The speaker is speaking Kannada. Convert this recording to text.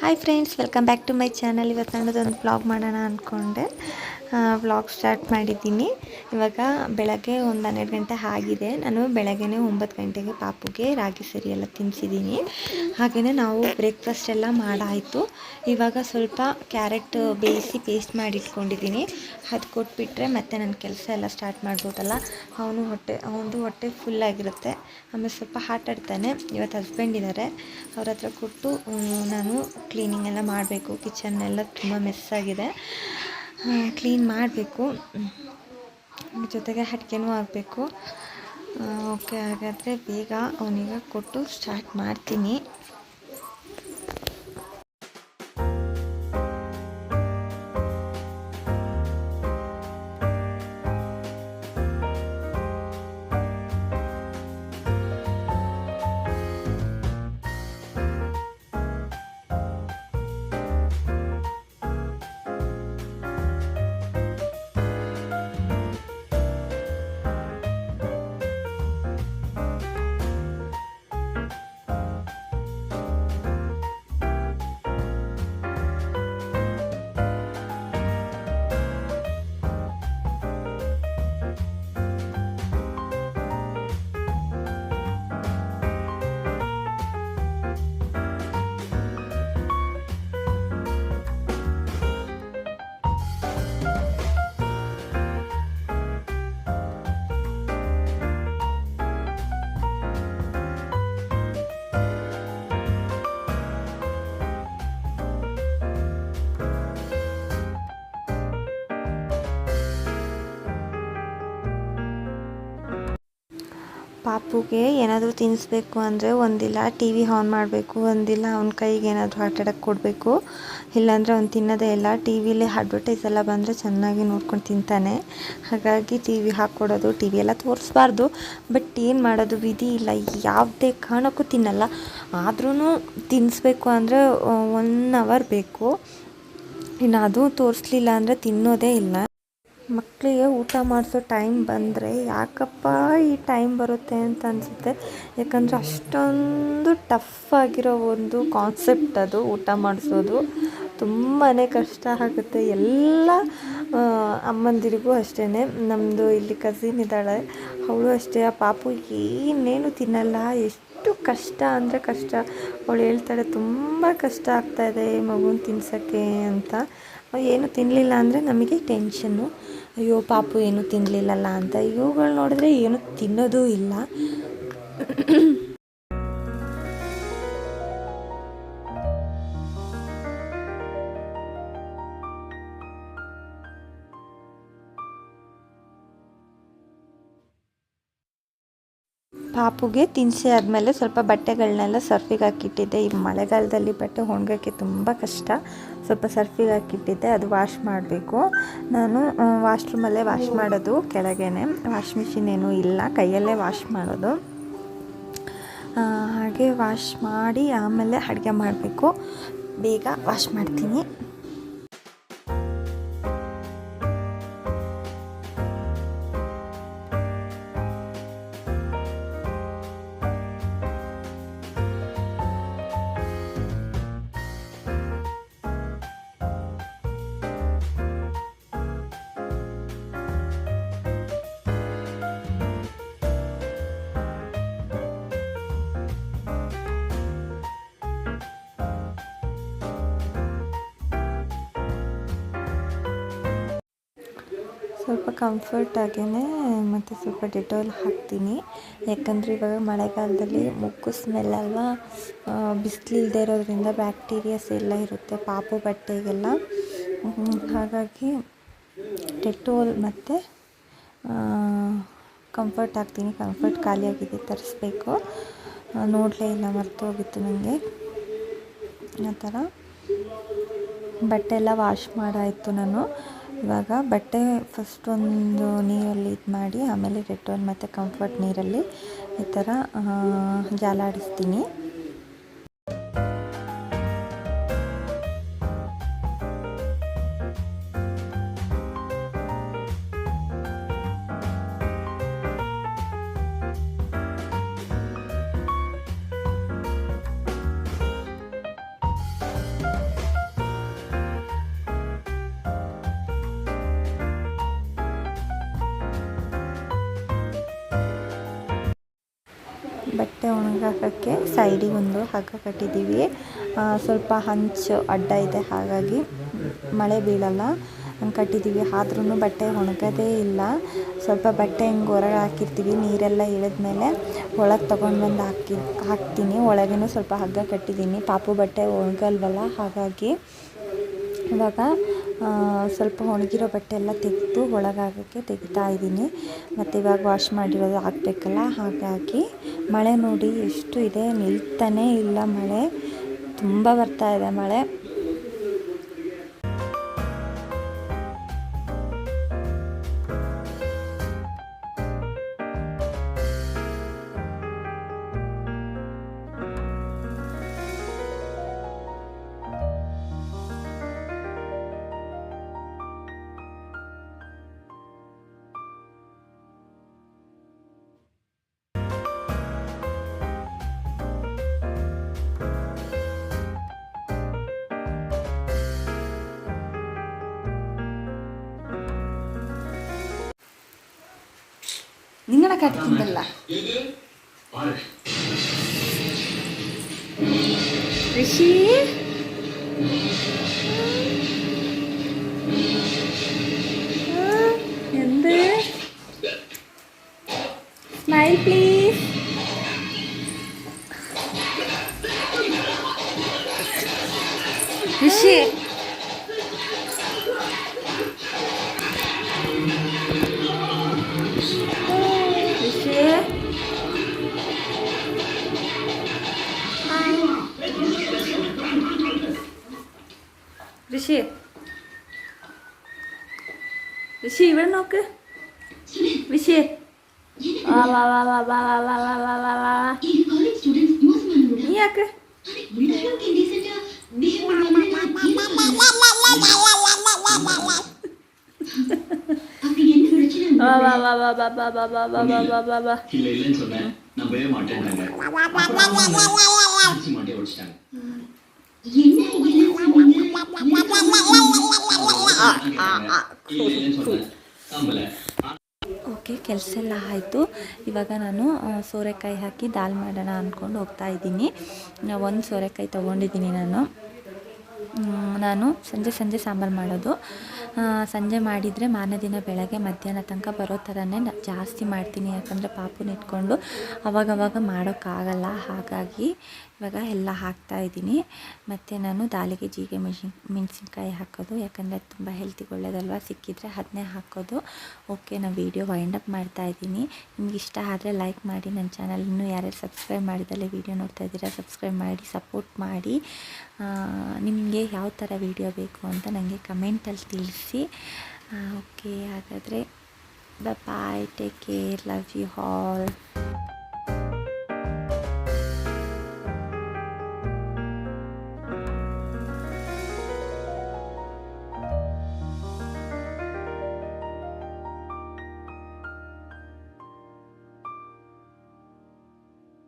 Hi friends welcome back to my channel ಇವತ್ತು ನನ್ನದೊಂದು ಬ್ಲಾಗ್ ಮಾಡೋಣ ಅಂದ್ಕೊಂಡೆ ವ್ಲಾಗ್ ಸ್ಟಾರ್ಟ್ ಮಾಡಿದ್ದೀನಿ. ಇವಾಗ ಬೆಳಗ್ಗೆ ಒಂದು ಹನ್ನೆರಡು ಗಂಟೆ ಆಗಿದೆ. ನಾನು ಬೆಳಗ್ಗೆ ಒಂಬತ್ತು ಗಂಟೆಗೆ ಪಾಪುಗೆ ರಾಗಿ ಸರಿ ಎಲ್ಲ ತಿನ್ನಿಸಿದ್ದೀನಿ ಹಾಗೆಯೇ ನಾವು ಬ್ರೇಕ್ಫಾಸ್ಟ್ ಎಲ್ಲ ಮಾಡಾಯಿತು. ಇವಾಗ ಸ್ವಲ್ಪ ಕ್ಯಾರೆಟ್ ಬೇಯಿಸಿ ಪೇಸ್ಟ್ ಮಾಡಿ ಇಟ್ಕೊಂಡಿದ್ದೀನಿ ಅದು ಕೊಟ್ಬಿಟ್ರೆ ಮತ್ತೆ ನನ್ನ ಕೆಲಸ ಎಲ್ಲ ಸ್ಟಾರ್ಟ್ ಮಾಡ್ಬೋದಲ್ಲ? ಅವನು ಹೊಟ್ಟೆ ಅವನು ಹೊಟ್ಟೆ ಫುಲ್ ಆಗಿರುತ್ತೆ. ಆಮೇಲೆ ಸ್ವಲ್ಪ ಆಟ ಆಡ್ತಾನೆ. ಇವತ್ತು ಹಸ್ಬೆಂಡ್ ಇದ್ದಾರೆ ಅವ್ರ ಹತ್ರ ಕೊಟ್ಟು ನಾನು ಕ್ಲೀನಿಂಗ್ ಎಲ್ಲ ಮಾಡಬೇಕು. ಕಿಚನ್ ಎಲ್ಲ ತುಂಬ ಮೆಸ್ ಆಗಿದೆ. ಕ್ಲೀನ್ ಮಾಡಬೇಕು. ಜೊತೆಗೆ ಅಡ್ಗೆನೂ ಆಗಬೇಕು. ಓಕೆ ಹಾಗಾದರೆ ಬೇಗ ಅವನಿಗೆ ಕೊಟ್ಟು ಸ್ಟಾರ್ಟ್ ಮಾಡ್ತೀನಿ. ಪಾಪುಗೆ ಏನಾದರೂ ತಿನ್ನಿಸ್ಬೇಕು ಅಂದರೆ ಒಂದಿಲ್ಲ, ಟಿ ವಿ ಆನ್ ಮಾಡಬೇಕು, ಒಂದಿಲ್ಲ, ಅವ್ನ ಕೈಗೆ ಏನಾದರೂ ಆಟಾಡೋಕ್ಕೆ ಕೊಡಬೇಕು. ಇಲ್ಲಾಂದರೆ ಅವ್ನು ತಿನ್ನೋದೇ ಇಲ್ಲ, ಟಿ ವಿಲಿ ಅಡ್ವರ್ಟೈಸ್ ಎಲ್ಲ ಬಂದರೆ ಚೆನ್ನಾಗಿ ನೋಡ್ಕೊಂಡು ತಿಂತಾನೆ. ಹಾಗಾಗಿ ಟಿ ವಿ ಹಾಕ್ಕೊಡೋದು, ಟಿ ವಿ ಎಲ್ಲ ತೋರಿಸ್ಬಾರ್ದು. ಬಟ್ ಏನು ಮಾಡೋದು, ವಿಧಿ ಇಲ್ಲ. ಯಾವುದೇ ಕಾರಣಕ್ಕೂ ತಿನ್ನಲ್ಲ. ಆದ್ರೂ ತಿನ್ನಿಸ್ಬೇಕು ಅಂದರೆ ಒನ್ ಅವರ್ ಬೇಕು. ಇನ್ನು ಅದು ತೋರಿಸ್ಲಿಲ್ಲ ಅಂದರೆ ತಿನ್ನೋದೇ ಇಲ್ಲ. ಮಕ್ಕಳಿಗೆ ಊಟ ಮಾಡಿಸೋ ಟೈಮ್ ಬಂದರೆ ಯಾಕಪ್ಪ ಈ ಟೈಮ್ ಬರುತ್ತೆ ಅಂತ ಅನಿಸುತ್ತೆ. ಯಾಕಂದರೆ ಅಷ್ಟೊಂದು ಟಫ್ ಆಗಿರೋ ಒಂದು ಕಾನ್ಸೆಪ್ಟ್ ಅದು ಊಟ ಮಾಡಿಸೋದು. ತುಂಬಾ ಕಷ್ಟ ಆಗುತ್ತೆ. ಎಲ್ಲ ಅಮ್ಮಂದಿರಿಗೂ ಅಷ್ಟೇ ನಮ್ಮದು ಇಲ್ಲಿ ಕಸಿನ್ ಇದ್ದಾಳೆ. ಅವಳು ಅಷ್ಟೇ. ಆ ಪಾಪು ಏನೇನು ತಿನ್ನಲ್ಲ. ಎಷ್ಟು ಕಷ್ಟ ಅಂದರೆ ಕಷ್ಟ. ಅವಳು ಹೇಳ್ತಾಳೆ, ತುಂಬ ಕಷ್ಟ ಆಗ್ತಾಯಿದೆ ಮಗುನ ತಿನ್ಸೋಕ್ಕೆ ಅಂತ. ಏನು ತಿನ್ನಲಿಲ್ಲ ಅಂದರೆ ನಮಗೆ ಟೆನ್ಷನ್ನು. ಅಯ್ಯೋ ಪಾಪು, ಏನು ತಿನ್ನಲಿಲ್ಲಲ್ಲ ಅಂತ. ಇವುಗಳು ನೋಡಿದ್ರೆ ಏನು ತಿನ್ನೋದೂ ಇಲ್ಲ. ಪಾಪುಗೆ ತಿನ್ನಿಸಿ ಆದಮೇಲೆ ಸ್ವಲ್ಪ ಬಟ್ಟೆಗಳನ್ನೆಲ್ಲ ಸರ್ಫಿಗೆ ಹಾಕಿಟ್ಟಿದ್ದೆ. ಈ ಮಳೆಗಾಲದಲ್ಲಿ ಬಟ್ಟೆ ಒಣಗೋಕ್ಕೆ ತುಂಬ ಕಷ್ಟ. ಸ್ವಲ್ಪ ಸರ್ಫಿಗೆ ಹಾಕಿಟ್ಟಿದ್ದೆ, ಅದು ವಾಶ್ ಮಾಡಬೇಕು. ನಾನು ವಾಶ್ರೂಮಲ್ಲೇ ವಾಶ್ ಮಾಡೋದು ಕೆಳಗೇನೆ. ವಾಶ್ ಮಿಷಿನ್ ಏನೂ ಇಲ್ಲ, ಕೈಯಲ್ಲೇ ವಾಶ್ ಮಾಡೋದು. ಹಾಗೆ ವಾಶ್ ಮಾಡಿ ಆಮೇಲೆ ಅಡುಗೆ ಮಾಡಬೇಕು. ಬೇಗ ವಾಶ್ ಮಾಡ್ತೀನಿ. ಸ್ವಲ್ಪ ಕಂಫರ್ಟ್ ಆಗೇ ಮತ್ತು ಸ್ವಲ್ಪ ಡೆಟಾಲ್ ಹಾಕ್ತೀನಿ. ಯಾಕಂದರೆ ಇವಾಗ ಮಳೆಗಾಲದಲ್ಲಿ ಮುಕ್ಕು ಸ್ಮೆಲ್ ಅಲ್ವಾ? ಬಿಸಿಲಿಲ್ದೇ ಇರೋದ್ರಿಂದ ಬ್ಯಾಕ್ಟೀರಿಯಾಸ್ ಎಲ್ಲ ಇರುತ್ತೆ, ಪಾಪು ಬಟ್ಟೆಗೆಲ್ಲ. ಹಾಗಾಗಿ ಡೆಟೋಲ್ ಮತ್ತು ಕಂಫರ್ಟ್ ಹಾಕ್ತೀನಿ. ಕಂಫರ್ಟ್ ಖಾಲಿಯಾಗಿದೆ, ತರಿಸ್ಬೇಕು. ನೋಡಲೇ ಇಲ್ಲ ಮರ್ತೋಗಿತ್ತು ನನಗೆ ಆ ಥರ. ಬಟ್ಟೆ ಎಲ್ಲ ವಾಶ್ ಮಾಡಾಯಿತು ನಾನು. ಇವಾಗ ಬಟ್ಟೆ ಫಸ್ಟ್ ಒಂದು ನೀರಲ್ಲಿ ಇದು ಮಾಡಿ, ಆಮೇಲೆ ಡೆಟಾಲ್ ಮತ್ತು ಕಂಫರ್ಟ್ ನೀರಲ್ಲಿ ಈ ಥರ ಜಾಲಾಡಿಸ್ತೀನಿ. ಹಾಕೋಕ್ಕೆ ಸೈಡಿಗೆ ಒಂದು ಹಗ್ಗ ಕಟ್ಟಿದ್ದೀವಿ. ಸ್ವಲ್ಪ ಹಂಚು, ಅಡ್ಡ ಇದೆ. ಹಾಗಾಗಿ ಮಳೆ ಬೀಳಲ್ಲ. ಹಂಗೆ ಕಟ್ಟಿದ್ದೀವಿ. ಆದ್ರೂ ಬಟ್ಟೆ ಒಣಗೋದೇ ಇಲ್ಲ. ಸ್ವಲ್ಪ ಬಟ್ಟೆ ಹಿಂಗೆ ಹೊರಗೆ ಹಾಕಿರ್ತೀವಿ. ನೀರೆಲ್ಲ ಇಳಿದ್ಮೇಲೆ ಒಳಗೆ ತೊಗೊಂಡು ಬಂದು ಹಾಕಿ, ಹಾಕ್ತೀನಿ. ಒಳಗೇನು ಸ್ವಲ್ಪ ಹಗ್ಗ ಕಟ್ಟಿದ್ದೀನಿ. ಪಾಪು ಬಟ್ಟೆ ಒಣಗಲ್ವಲ್ಲ? ಹಾಗಾಗಿ ಇವಾಗ ಸ್ವಲ್ಪ ಒಣಗಿರೋ ಬಟ್ಟೆ ಎಲ್ಲ ತೆಗೆದು ಒಳಗಾಗೋಕ್ಕೆ ತೆಗಿತಾ ಇದ್ದೀನಿ. ಮತ್ತು ಇವಾಗ ವಾಶ್ ಮಾಡಿರೋದು ಹಾಕಬೇಕಲ್ಲ, ಹಾಗಾಗಿ ಮಳೆ ನೋಡಿ ಎಷ್ಟು ಇದೆ, ನಿಲ್ತಾನೇ ಇಲ್ಲ ಮಳೆ. ತುಂಬ ಬರ್ತಾ ಇದೆ ಮಳೆ. നിങ്ങളെ കടിക്കുന്നില്ല ഋഷി? എന്ത്? Smile please Receiver nok. Receiver. La la la la la la la la la la la la. Iya ke? Ini okay ಕೆಲಸ ಎಲ್ಲ ಆಯಿತು. ಇವಾಗ ನಾನು ಸೋರೆಕಾಯಿ ಹಾಕಿ ದಾಲ್ ಮಾಡೋಣ ಅಂದ್ಕೊಂಡು ಹೋಗ್ತಾ ಇದ್ದೀನಿ. ಒಂದು ಸೋರೆಕಾಯಿ ತೊಗೊಂಡಿದ್ದೀನಿ ನಾನು. ನಾನು ಸಂಜೆ ಸಂಜೆ ಸಾಂಬಾರು ಮಾಡೋದು. ಸಂಜೆ ಮಾಡಿದರೆ ಮಾರನೇ ದಿನ ಬೆಳಗ್ಗೆ ಮಧ್ಯಾಹ್ನ ತನಕ ಬರೋ ಥರನೇ ಜಾಸ್ತಿ ಮಾಡ್ತೀನಿ. ಯಾಕಂದರೆ ಪಾಪುನ ಇಟ್ಕೊಂಡು ಅವಾಗವಾಗ ಮಾಡೋಕ್ಕಾಗಲ್ಲ. ಹಾಗಾಗಿ ಇವಾಗ ಎಲ್ಲ ಹಾಕ್ತಾ ಇದ್ದೀನಿ. ಮತ್ತು ನಾನು ದಾಲಿಗೆ ಜೀಗೆ ಮೆಣಸಿನ್ ಮೆಣಸಿನ್ಕಾಯಿ ಹಾಕೋದು. ಯಾಕಂದರೆ ಅದು ತುಂಬ ಹೆಲ್ತಿಗೆ ಒಳ್ಳೇದಲ್ವ? ಸಿಕ್ಕಿದರೆ ಅದನ್ನೇ ಹಾಕೋದು. ಓಕೆ ನಾನು ವೀಡಿಯೋ ವೈಂಡ್ ಅಪ್ ಮಾಡ್ತಾ ಇದ್ದೀನಿ. ನಿಮ್ಗೆ ಇಷ್ಟ ಆದರೆ ಲೈಕ್ ಮಾಡಿ ನನ್ನ ಚಾನಲ್ ಇನ್ನೂ ಯಾರ್ಯಾರು ಸಬ್ಸ್ಕ್ರೈಬ್ ಮಾಡಿದಲ್ಲಿ ವೀಡಿಯೋ ನೋಡ್ತಾ ಇದ್ದೀರಾ ಸಬ್ಸ್ಕ್ರೈಬ್ ಮಾಡಿ ಸಪೋರ್ಟ್ ಮಾಡಿ. ನಿಮಗೆ ಯಾವ ಥರ ವೀಡಿಯೋ ಬೇಕು ಅಂತ ನನಗೆ ಕಮೆಂಟಲ್ಲಿ ತಿಳಿಸಿ. ಓಕೆ ಹಾಗಾದರೆ bye take care love you hall